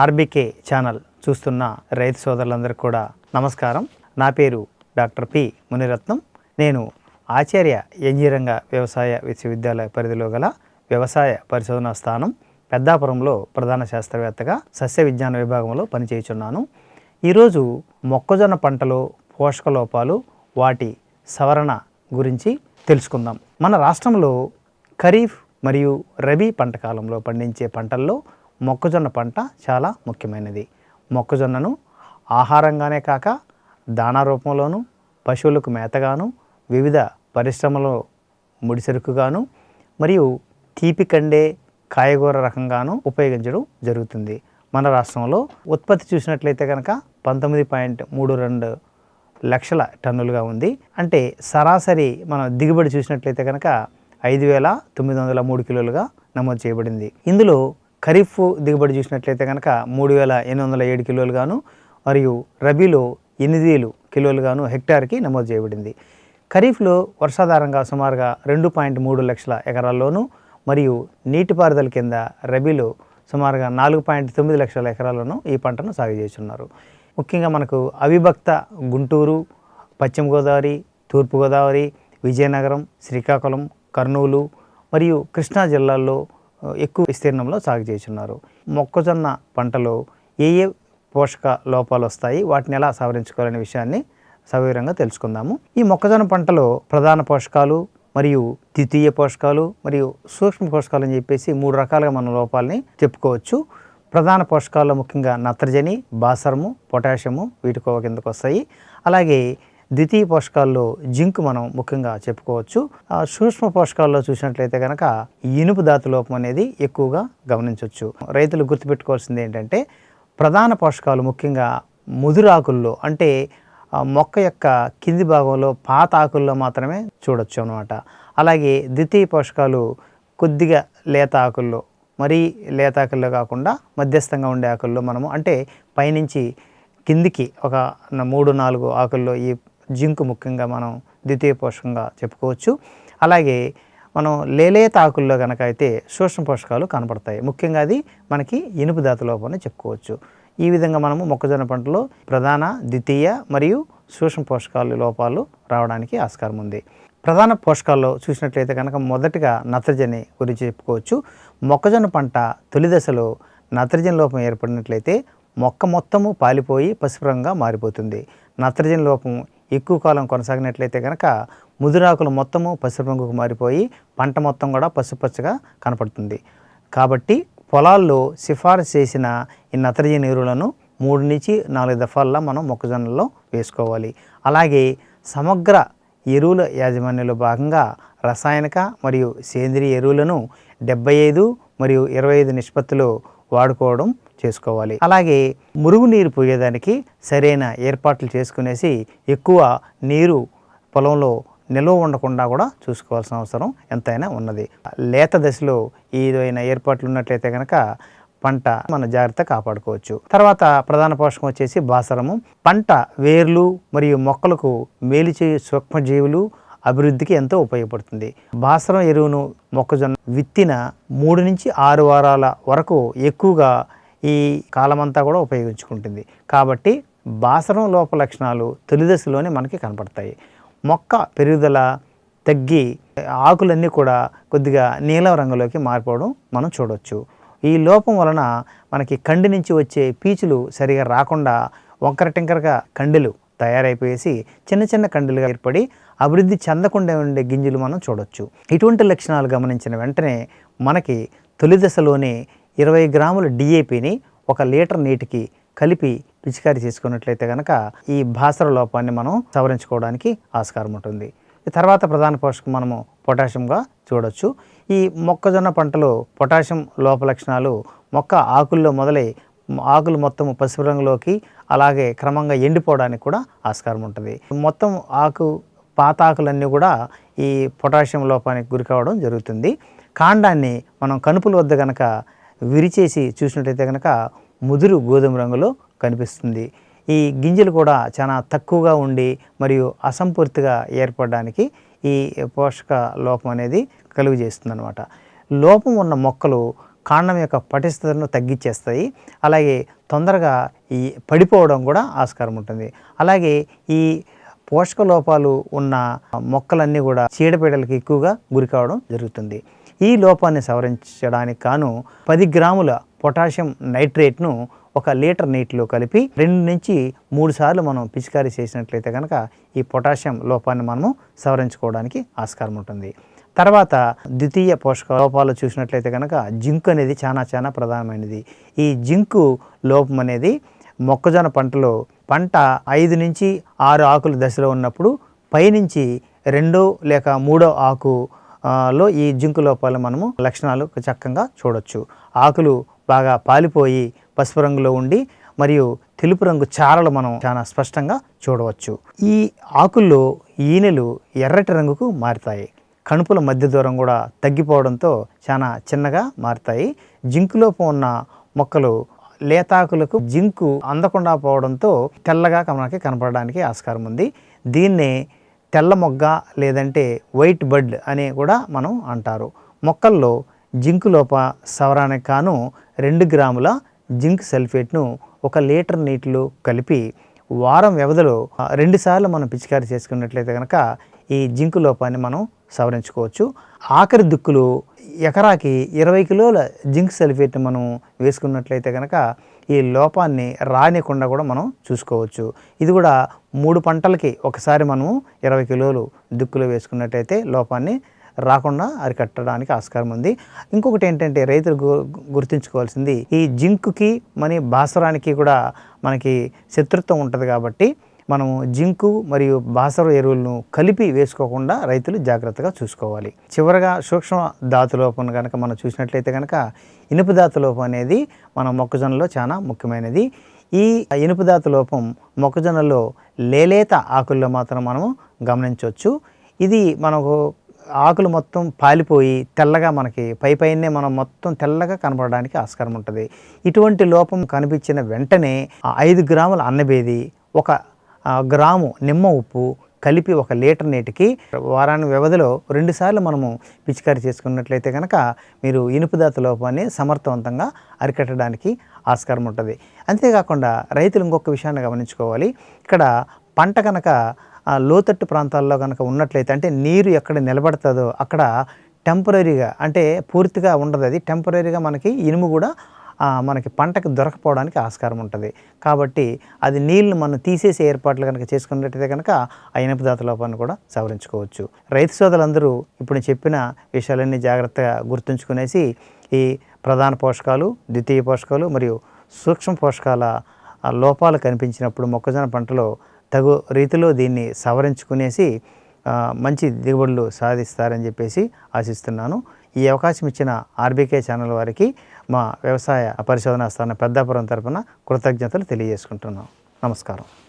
RBK channel చూస్తున్న రైతు సోదరులందరికీ కూడా నమస్కారం. నా పేరు డాక్టర్ పి మునిరత్నం. నేను ఆచార్య ఎంజీరంగ వ్యవసాయ విశ్వవిద్యాలయ పరిధిలో గల వ్యవసాయ పరిశోధనా స్థానం పెద్దాపురంలో ప్రధాన శాస్త్రవేత్తగా సస్య విజ్ఞాన విభాగంలో పనిచేయుచున్నాను. ఈరోజు మొక్కజొన్న పంటలో పోషక లోపాలు వాటి సవరణ గురించి తెలుసుకుందాం. మన రాష్ట్రంలో ఖరీఫ్ మరియు రబీ పంట కాలంలో పండించే పంటల్లో మొక్కజొన్న పంట చాలా ముఖ్యమైనది. మొక్కజొన్నను ఆహారంగానే కాక దానా రూపంలోను పశువులకు మేతగాను వివిధ పరిశ్రమలో ముడిసరుకుగాను మరియు తీపి కండే కాయగూర రకంగాను ఉపయోగించడం జరుగుతుంది. మన రాష్ట్రంలో ఉత్పత్తి చూసినట్లయితే కనుక పంతొమ్మిది పాయింట్ మూడు రెండు లక్షల టన్నులుగా ఉంది. అంటే సరాసరి మనం దిగుబడి చూసినట్లయితే కనుక ఐదు వేల తొమ్మిది వందల మూడు కిలోలుగా నమోదు చేయబడింది. ఇందులో ఖరీఫ్ దిగుబడి చూసినట్లయితే కనుక మూడు వేల ఎనిమిది వందల ఏడు కిలోలుగాను మరియు రబీలో ఎనిమిది వేలు కిలోలుగాను హెక్టార్కి నమోదు చేయబడింది. ఖరీఫ్లో వర్షాధారంగా సుమారుగా రెండు పాయింట్ మూడు లక్షల ఎకరాల్లోనూ మరియు నీటిపారుదల కింద రబీలో సుమారుగా నాలుగు పాయింట్ తొమ్మిది లక్షల ఎకరాల్లోనూ ఈ పంటను సాగు చేస్తున్నారు. ముఖ్యంగా మనకు అవిభక్త గుంటూరు పశ్చిమ గోదావరి తూర్పుగోదావరి విజయనగరం శ్రీకాకుళం కర్నూలు మరియు కృష్ణా జిల్లాల్లో ఎక్కువ విస్తీర్ణంలో సాగు చేస్తున్నారు. మొక్కజొన్న పంటలో ఏ ఏ పోషక లోపాలు వస్తాయి? వాటిని ఎలా సవరించుకోవాలనే విషయాన్ని సవివరంగా తెలుసుకుందాము. ఈ మొక్కజొన్న పంటలో ప్రధాన పోషకాలు మరియు ద్వితీయ పోషకాలు మరియు సూక్ష్మ పోషకాలు అని చెప్పేసి మూడు రకాలుగా మన లోపాలని చెప్పుకోవచ్చు. ప్రధాన పోషకాల్లో ముఖ్యంగా నత్రజని బాసరము పొటాషియము వీటికో కిందకు వస్తాయి. అలాగే ద్వితీయ పోషకాల్లో జింక్ మనం ముఖ్యంగా చెప్పుకోవచ్చు. ఆ సూక్ష్మ పోషకాల్లో చూసినట్లయితే కనుక ఇనుపు ధాతు లోపం అనేది ఎక్కువగా గమనించవచ్చు. రైతులు గుర్తుపెట్టుకోవాల్సింది ఏంటంటే ప్రధాన పోషకాలు ముఖ్యంగా ముదురాకుల్లో అంటే మొక్క యొక్క కింది భాగంలో పాత ఆకుల్లో మాత్రమే చూడొచ్చు అనమాట అలాగే ద్వితీయ పోషకాలు కొద్దిగా లేత ఆకుల్లో మరీ లేత ఆకుల్లో కాకుండా మధ్యస్థంగా ఉండే ఆకుల్లో మనము అంటే పైనుంచి కిందికి ఒక మూడు నాలుగు ఆకుల్లో ఈ జింక్ ముఖ్యంగా మనం ద్వితీయ పోషకంగా చెప్పుకోవచ్చు. అలాగే మనం లేలేత ఆకుల్లో కనుక అయితే సూక్ష్మ పోషకాలు కనపడతాయి. ముఖ్యంగా అది మనకి ఇనుపు దాత లోపమని చెప్పుకోవచ్చు. ఈ విధంగా మనము మొక్కజొన్న పంటలో ప్రధాన ద్వితీయ మరియు సూక్ష్మ పోషకాలు లోపాలు రావడానికి ఆస్కారం ఉంది. ప్రధాన పోషకాల్లో చూసినట్లయితే కనుక మొదటిగా నత్రజని గురించి చెప్పుకోవచ్చు. మొక్కజొన్న పంట తొలి దశలో నత్రజని లోపం ఏర్పడినట్లయితే మొక్క మొత్తము పాలిపోయి పసుపు రంగుగా మారిపోతుంది. నత్రజని లోపం ఎక్కువ కాలం కొనసాగినట్లయితే కనుక ముదురాకులు మొత్తము పసుపు రంగుకు మారిపోయి పంట మొత్తం కూడా పసుపచ్చగా కనపడుతుంది. కాబట్టి పొలాల్లో సిఫారసు చేసిన ఈ నత్రజని ఎరువులను మూడు నుంచి నాలుగు దఫాల్లో మనం మొక్కజొన్నలో వేసుకోవాలి. అలాగే సమగ్ర ఎరువుల యాజమాన్యంలో భాగంగా రసాయనిక మరియు సేంద్రియ ఎరువులను డెబ్బై ఐదు మరియు ఇరవై ఐదు నిష్పత్తిలో వాడుకోవడం చేసుకోవాలి. అలాగే మురుగునీరు పోయేదానికి సరైన ఏర్పాట్లు చేసుకునేసి ఎక్కువ నీరు పొలంలో నిల్వ ఉండకుండా కూడా చూసుకోవాల్సిన అవసరం ఎంతైనా ఉన్నది. లేత దశలో ఏదైనా ఏర్పాట్లు ఉన్నట్లయితే కనుక పంట మన జాగ్రత్త కాపాడుకోవచ్చు. తర్వాత ప్రధాన పోషకం వచ్చేసి బాసరము పంట వేర్లు మరియు మొక్కలకు మేలు చేయు సూక్ష్మజీవులు అభివృద్ధికి ఎంతో ఉపయోగపడుతుంది. బాసరం ఎరువును మొక్కజొన్న విత్తిన మూడు నుంచి ఆరు వారాల వరకు ఎక్కువగా ఈ కాలమంతా కూడా ఉపయోగించుకుంటుంది. కాబట్టి బాసరం లోప లక్షణాలు తొలి దశలోనే మనకి కనపడతాయి. మొక్క పెరుగుదల తగ్గి ఆకులన్నీ కూడా కొద్దిగా నీలం రంగులోకి మారిపోవడం మనం చూడవచ్చు ఈ లోపం వలన మనకి కండి నుంచి వచ్చే పీచులు సరిగా రాకుండా వంకర టింకరగా కండెలు తయారైపోయేసి చిన్న చిన్న కండెలుగా ఏర్పడి అభివృద్ధి చెందకుండా ఉండే గింజలు మనం చూడొచ్చు. ఇటువంటి లక్షణాలు గమనించిన వెంటనే మనకి తొలి దశలోనే ఇరవై గ్రాముల డిఏపిని ఒక లీటర్ నీటికి కలిపి పిచికారీ చేసుకున్నట్లయితే కనుక ఈ భాసర లోపాన్ని మనం సవరించుకోవడానికి ఆస్కారం ఉంటుంది. ఈ తర్వాత ప్రధాన పోషకం మనము పొటాషియంగా చూడొచ్చు. ఈ మొక్కజొన్న పంటలో పొటాషియం లోప లక్షణాలు మొక్క ఆకుల్లో మొదలై ఆకులు మొత్తం పసుపు రంగులోకి అలాగే క్రమంగా ఎండిపోవడానికి కూడా ఆస్కారం ఉంటుంది. మొత్తం ఆకు పాత ఆకులన్నీ కూడా ఈ పొటాషియం లోపానికి గురి కావడం జరుగుతుంది. కాండాన్ని మనం కనుపుల వద్ద కనుక విరిచేసి చూసినట్టయితే కనుక ముదురు గోధుమ రంగులో కనిపిస్తుంది. ఈ గింజలు కూడా చాలా తక్కువగా ఉండి మరియు అసంపూర్తిగా ఏర్పడడానికి ఈ పోషక లోపం అనేది కలుగు చేస్తుందన్నమాట. లోపం ఉన్న మొక్కలు కాండం యొక్క పటిష్టతను తగ్గించేస్తాయి. అలాగే తొందరగా ఈ పడిపోవడం కూడా ఆస్కారం ఉంటుంది. అలాగే ఈ పోషక లోపాలు ఉన్న మొక్కలన్నీ కూడా చీడపీడలకు ఎక్కువగా గురి కావడం జరుగుతుంది. ఈ లోపాన్ని సవరించడానికి కాను పది గ్రాముల పొటాషియం నైట్రేట్ను ఒక లీటర్ నీటిలో కలిపి రెండు నుంచి మూడు సార్లు మనం పిచికారీ చేసినట్లయితే కనుక ఈ పొటాషియం లోపాన్ని మనము సవరించుకోవడానికి ఆస్కారం ఉంటుంది. తర్వాత ద్వితీయ పోషక లోపాలు చూసినట్లయితే కనుక జింక్ అనేది చాలా చాలా ప్రధానమైనది. ఈ జింకు లోపం అనేది మొక్కజొన్న పంటలో పంట ఐదు నుంచి ఆరు ఆకుల దశలో ఉన్నప్పుడు పైనుంచి రెండో లేక మూడో ఆకు లో ఈ జింకు లోపాలు మనము లక్షణాలు చక్కగా చూడొచ్చు. ఆకులు బాగా పాలిపోయి పసుపు రంగులో ఉండి మరియు తెలుపు రంగు చారలు మనం చాలా స్పష్టంగా చూడవచ్చు. ఈ ఆకుల్లో ఈనెలు ఎర్రటి రంగుకు మారుతాయి. కణుపుల మధ్య దూరం కూడా తగ్గిపోవడంతో చాలా చిన్నగా మారుతాయి. జింకులోపు ఉన్న మొక్కలు లేతాకులకు జింకు అందకుండా పోవడంతో తెల్లగా మనకి కనపడడానికి ఆస్కారం ఉంది. దీన్నే తెల్ల మొగ్గ లేదంటే వైట్ బడ్ అని కూడా మనం అంటారు. మొక్కల్లో జింకు లోప సవరానికి కాను రెండు గ్రాముల జింక్ సల్ఫేట్ను ఒక లీటర్ నీటిలో కలిపి వారం వ్యవధిలో రెండుసార్లు మనం పిచికారీ చేసుకున్నట్లయితే కనుక ఈ జింకు లోపాన్ని మనం సవరించుకోవచ్చు. ఆఖరి దుక్కులు ఎకరాకి ఇరవై కిలోల జింక్ సల్ఫేట్ని మనం వేసుకున్నట్లయితే కనుక ఈ లోపాన్ని రానికుండా కూడా మనం చూసుకోవచ్చు. ఇది కూడా మూడు పంటలకి ఒకసారి మనము ఇరవై కిలోలు దుక్కులు వేసుకున్నట్టయితే లోపాన్ని రాకుండా అరికట్టడానికి ఆస్కారం ఉంది. ఇంకొకటి ఏంటంటే రైతులు గు గుర్తుంచుకోవాల్సింది ఈ జింకుకి మరి భాస్వరానికి కూడా మనకి శత్రుత్వం ఉంటుంది కాబట్టి మనము జింకు మరియు బాసర ఎరువులను కలిపి వేసుకోకుండా రైతులు జాగ్రత్తగా చూసుకోవాలి. చివరగా సూక్ష్మ ధాతు లోపం కనుక మనం చూసినట్లయితే కనుక ఇనుపు ధాతు లోపం అనేది మన మొక్కజొన్నలో చాలా ముఖ్యమైనది. ఈ ఇనుపు ధాతు లోపం మొక్కజొన్నలో లేలేత ఆకుల్లో మాత్రం మనము గమనించవచ్చు. ఇది మనకు ఆకులు మొత్తం పాలిపోయి తెల్లగా మనకి పై పైనే మనం మొత్తం తెల్లగా కనపడడానికి ఆస్కారం ఉంటుంది. ఇటువంటి లోపం కనిపించిన వెంటనే ఐదు గ్రాముల అన్నబేది ఒక గ్రాము నిమ్మ ఉప్పు కలిపి ఒక లీటర్ నీటికి వారాన్ని వ్యవధిలో రెండుసార్లు మనము పిచికారీ చేసుకున్నట్లయితే కనుక మీరు ఇనుపుదాత లోపాన్ని సమర్థవంతంగా అరికట్టడానికి ఆస్కారం ఉంటుంది. అంతేకాకుండా రైతులు ఇంకొక విషయాన్ని గమనించుకోవాలి. ఇక్కడ పంట కనుక లోతట్టు ప్రాంతాల్లో కనుక ఉన్నట్లయితే అంటే నీరు ఎక్కడ నిలబడుతుందో అక్కడ టెంపరీగా అంటే పూర్తిగా ఉండదు. అది టెంపరీగా మనకి ఇనుము కూడా మనకి పంటకు దొరకపోవడానికి ఆస్కారం ఉంటుంది. కాబట్టి అది నీళ్ళు మనం తీసేసే ఏర్పాట్లు కనుక చేసుకున్నట్టయితే కనుక ఆ ఇనపదాత లోపాన్ని కూడా సవరించుకోవచ్చు. రైతు సోదరులందరూ ఇప్పుడు చెప్పిన విషయాలన్నీ జాగ్రత్తగా గుర్తుంచుకునేసి ఈ ప్రధాన పోషకాలు ద్వితీయ పోషకాలు మరియు సూక్ష్మ పోషకాల లోపాలు కనిపించినప్పుడు మొక్కజొన్న పంటలో తగు రీతిలో దీన్ని సవరించుకునేసి మంచి దిగుబడులు సాధిస్తారని చెప్పేసి ఆశిస్తున్నాను. ఈ అవకాశం ఇచ్చిన ఆర్బీకే ఛానల్ వారికి మా వ్యవసాయ పరిశోధనా స్థానం పెద్దాపురం తరపున కృతజ్ఞతలు తెలియజేసుకుంటున్నాం. నమస్కారం.